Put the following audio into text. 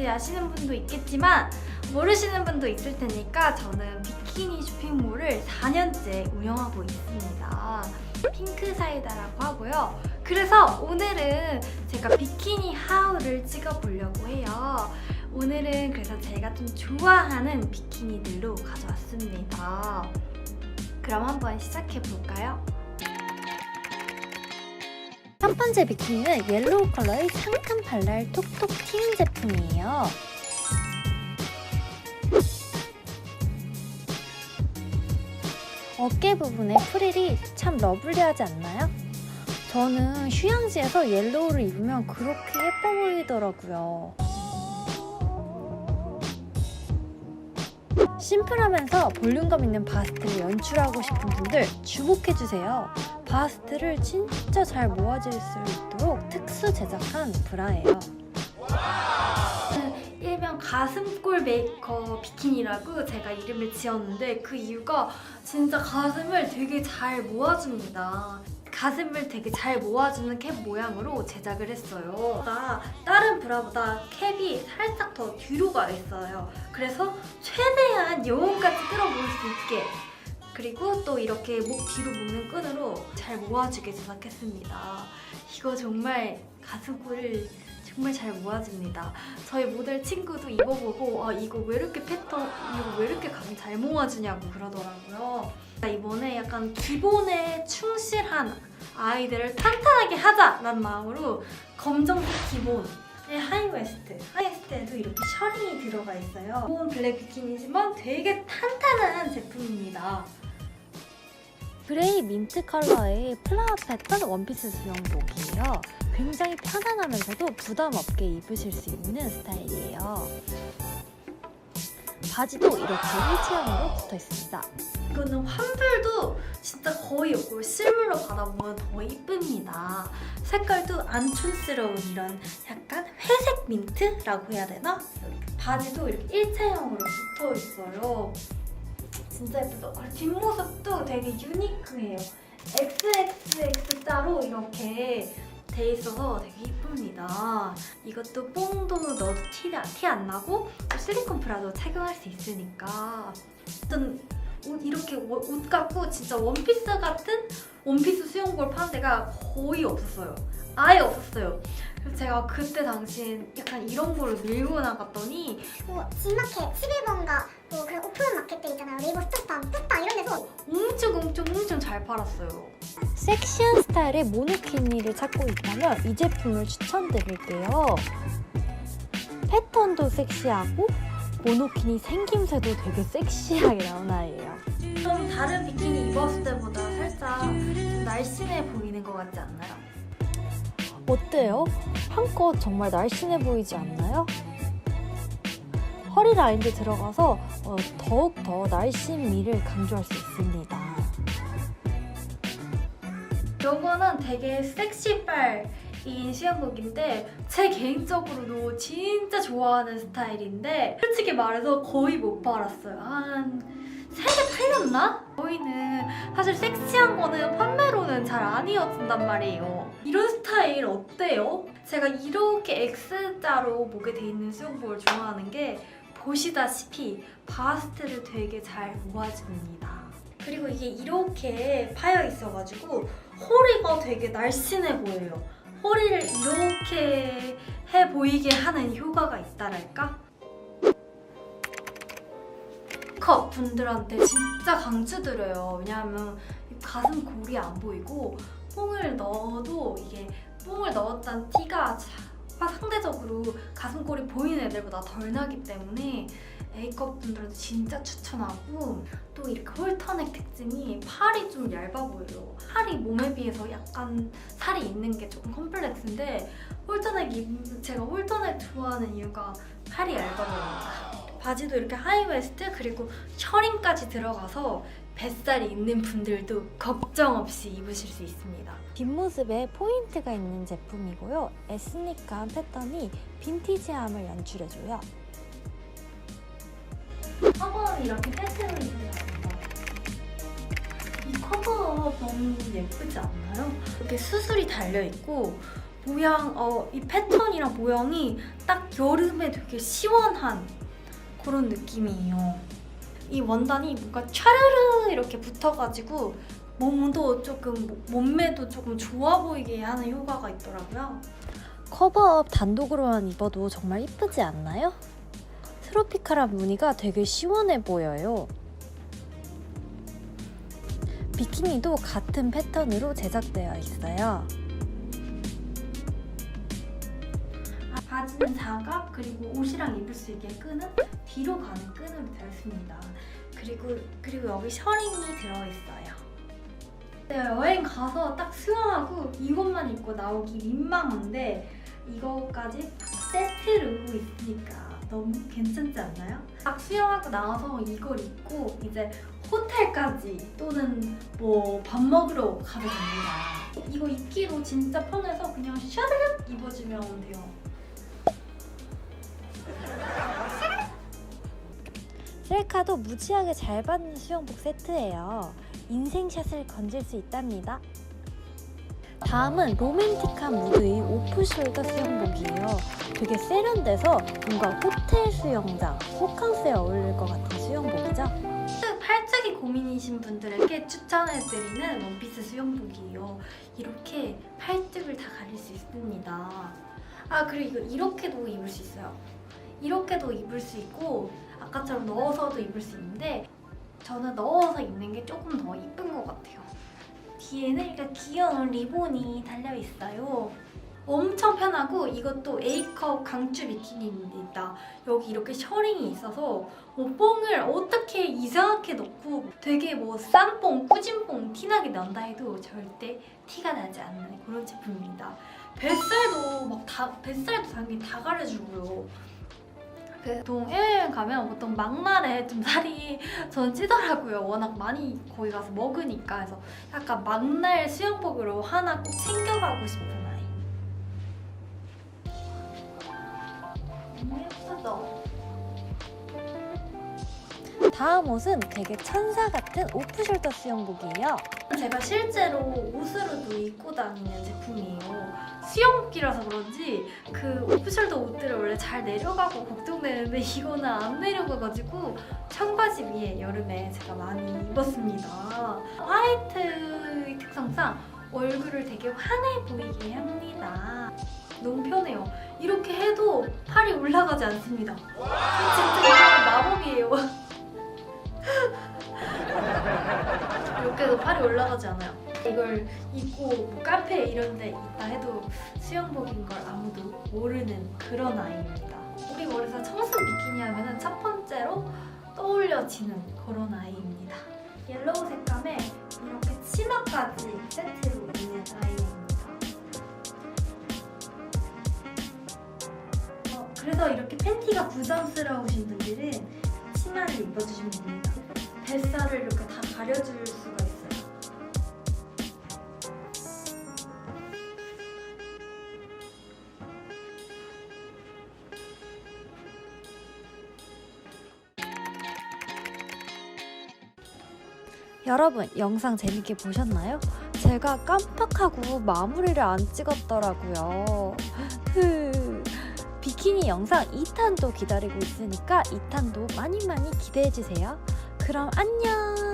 뭔지 아시는 분도 있겠지만 모르시는 분도 있을 테니까 저는 비키니 쇼핑몰을 4년째 운영하고 있습니다. 핑크 사이다라고 하고요. 그래서 오늘은 제가 비키니 하울을 찍어보려고 해요. 오늘은 그래서 제가 좀 좋아하는 비키니들로 가져왔습니다. 그럼 한번 시작해 볼까요? 첫 번째 비키니는 옐로우 컬러의 상큼 발랄 톡톡 튀는 제품이에요. 어깨 부분에 프릴이 참 러블리하지 않나요? 저는 휴양지에서 옐로우를 입으면 그렇게 예뻐 보이더라고요. 심플하면서 볼륨감 있는 바스트를 연출하고 싶은 분들 주목해주세요. 바스트를 진짜 잘 모아질 수 있도록 특수 제작한 브라예요. 일명 가슴골 메이커 비키니라고 제가 이름을 지었는데 그 이유가 진짜 가슴을 되게 잘 모아줍니다. 가슴을 되게 잘 모아주는 캡 모양으로 제작을 했어요. 나 다른 브라보다 캡이 살짝 더 뒤로 가 있어요. 그래서 최대한 영혼까지 끌어모을 수 있게 그리고 또 이렇게 목 뒤로 묶는 끈으로 잘 모아주게 제작했습니다. 이거 정말 가슴골을 정말 잘 모아집니다. 저희 모델 친구도 입어보고 아 이거 왜 이렇게 패턴 이거 왜 이렇게 가슴 잘 모아주냐고 그러더라고요. 이번에 약간 기본에 충실한 아이들을 탄탄하게 하자라는 마음으로 검정색 기본 하이웨스트 하이웨스트에도 이렇게 셔링이 들어가 있어요. 기본 블랙 비키니지만 되게 탄탄한 제품입니다. 그레이 민트 컬러의 플라워 패턴 원피스 수영복이에요. 굉장히 편안하면서도 부담 없게 입으실 수 있는 스타일이에요. 바지도 이렇게 일체형으로 붙어 있습니다. 이거는 환불도 진짜 거의 없고 실물로 받아보면 더 이쁩니다. 색깔도 안 촌스러운 이런 약간 회색 민트라고 해야 되나? 바지도 이렇게 일체형으로 붙어 있어요. 진짜 예쁘죠? 그리고 뒷모습도 되게 유니크해요. XXX자로 이렇게 돼 있어서 되게 이쁩니다. 이것도 뽕도 넣어도 티 안 나고 또 실리콘 브라도 착용할 수 있으니까 어떤 옷 이렇게 옷, 옷 같고 진짜 원피스 같은 원피스 수영복을 파는 데가 거의 없었어요. 아예 없었어요. 그래서 제가 그때 당시엔 약간 이런 거를 밀고 나갔더니 뭐 G마켓, 11번가 뭐 그런 오픈 마켓 때 있잖아요. 네이버 스토빵, 푸빵 이런 데서 엄청 엄청 엄청 잘 팔았어요. 섹시한 스타일의 모노키니를 찾고 있다면 이 제품을 추천드릴게요. 패턴도 섹시하고 모노키니 생김새도 되게 섹시하게 나온 아이예요. 좀 다른 비키니 입었을 때보다 살짝 좀 날씬해 보이는 것 같지 않나요? 어때요? 한껏 정말 날씬해 보이지 않나요? 허리 라인도 들어가서 어, 더욱 더 날씬미를 강조할 수 있습니다. 요거는 되게 섹시빨 인 수영복인데 제 개인적으로도 진짜 좋아하는 스타일인데 솔직히 말해서 거의 못 팔았어요. 한 3개 팔렸나? 저희는 사실 섹시한 거는 판매로는 잘 안 이어진단 말이에요. 이런 스타일 어때요? 제가 이렇게 X자로 목에 돼 있는 수영복을 좋아하는 게 보시다시피 바스트를 되게 잘 모아줍니다. 그리고 이게 이렇게 파여 있어가지고 허리가 되게 날씬해 보여요. 허리를 이렇게 해 보이게 하는 효과가 있다랄까? 컷 분들한테 진짜 강추드려요. 왜냐하면 이 가슴 골이 안 보이고 뽕을 넣어도 이게 뽕을 넣었다는 티가 자- 상대적으로 가슴골이 보이는 애들보다 덜 나기 때문에 A컵 분들한테 진짜 추천하고 또 이렇게 홀터넥 특징이 팔이 좀 얇아 보여요. 팔이 몸에 비해서 약간 살이 있는 게 조금 컴플렉스인데 홀터넥 입 제가 홀터넥 좋아하는 이유가 팔이 얇아 보여요. 바지도 이렇게 하이웨스트 그리고 셔링까지 들어가서 뱃살이 있는 분들도 걱정 없이 입으실 수 있습니다. 뒷모습에 포인트가 있는 제품이고요. 에스닉한 패턴이 빈티지함을 연출해줘요. 커버는 이렇게 세트로 입으셨습니다. 이 커버 너무 예쁘지 않나요? 이렇게 수술이 달려 있고 모양, 어, 이 패턴이랑 모양이 딱 여름에 되게 시원한 그런 느낌이에요. 이 원단이 뭔가 촤르르 이렇게 붙어가지고 몸도 조금, 몸매도 조금 좋아 보이게 하는 효과가 있더라고요. 커버업 단독으로만 입어도 정말 이쁘지 않나요? 트로피칼한 무늬가 되게 시원해 보여요. 비키니도 같은 패턴으로 제작되어 있어요. 아, 바지는 사각 그리고 옷이랑 입을 수 있게 끈은 뒤로 가는 끈으로 되어 있습니다. 그리고 그리고 여기 셔링이 들어 있어요. 내가 여행 가서 딱 수영하고 이것만 입고 나오기 민망한데 이거까지 세트로 있으니까 너무 괜찮지 않나요? 딱 수영하고 나와서 이걸 입고 이제 호텔까지 또는 뭐 밥 먹으러 가도 됩니다. 이거 입기로 진짜 편해서 그냥 샤르륵 입어주면 돼요. 셀카도 무지하게 잘 받는 수영복 세트예요. 인생샷을 건질 수 있답니다. 다음은 로맨틱한 무드의 오프숄더 수영복이에요. 되게 세련돼서 뭔가 호텔 수영장, 호캉스에 어울릴 것 같은 수영복이죠. 팔뚝이 고민이신 분들에게 추천해드리는 원피스 수영복이에요. 이렇게 팔뚝을 다 가릴 수 있습니다. 아 그리고 이렇게도 입을 수 있어요. 이렇게도 입을 수 있고 아까처럼 넣어서도 입을 수 있는데 저는 넣어서 입는 게 조금 더 이쁜 것 같아요. 뒤에는 이렇게 귀여운 리본이 달려 있어요. 엄청 편하고 이것도 A컵 강추 비키니입니다. 여기 이렇게 셔링이 있어서 뭐 뽕을 어떻게 이상하게 넣고 되게 뭐싼 뽕, 꾸진 뽕 티나게 난다 해도 절대 티가 나지 않는 그런 제품입니다. 뱃살도 막 다 뱃살도 당연히 다 가려주고요. 그 해외여행 가면 보통 막날에 좀 살이 저는 찌더라고요. 워낙 많이 거기 가서 먹으니까 그래서 약간 막날 수영복으로 하나 꼭 챙겨가고 싶은 아이. 너무 예쁘죠? 다음 옷은 되게 천사 같은 오프숄더 수영복이에요. 제가 실제로 옷으로도 입고 다니는 제품이에요. 수영복이라서 그런지 그 오프숄더 옷들을 원래 잘 내려가고 걱정되는데 이거는 안 내려가가지고 청바지 위에 여름에 제가 많이 입었습니다. 화이트의 특성상 얼굴을 되게 환해 보이게 합니다. 너무 편해요. 이렇게 해도 팔이 올라가지 않습니다. 진짜 마법이에요. 이렇게 해도 팔이 올라가지 않아요. 이걸 입고 뭐 카페 이런 데 있다 해도 수영복인 걸 아무도 모르는 그런 아이입니다. 우리 머리에서 청순 비키니 하면 첫 번째로 떠올려지는 그런 아이입니다. 옐로우 색감에 이렇게 치마까지 세트로 있는 아이입니다. 어, 그래서 이렇게 팬티가 부담스러우신 분들은 치마를 입어주시면 됩니다. 뱃살을 이렇게 다 가려줄 수가 있어요. 여러분 영상 재밌게 보셨나요? 제가 깜빡하고 마무리를 안 찍었더라고요. 흐. 비키니 영상 2탄도 기다리고 있으니까 2탄도 많이 많이 기대해주세요. 그럼 안녕!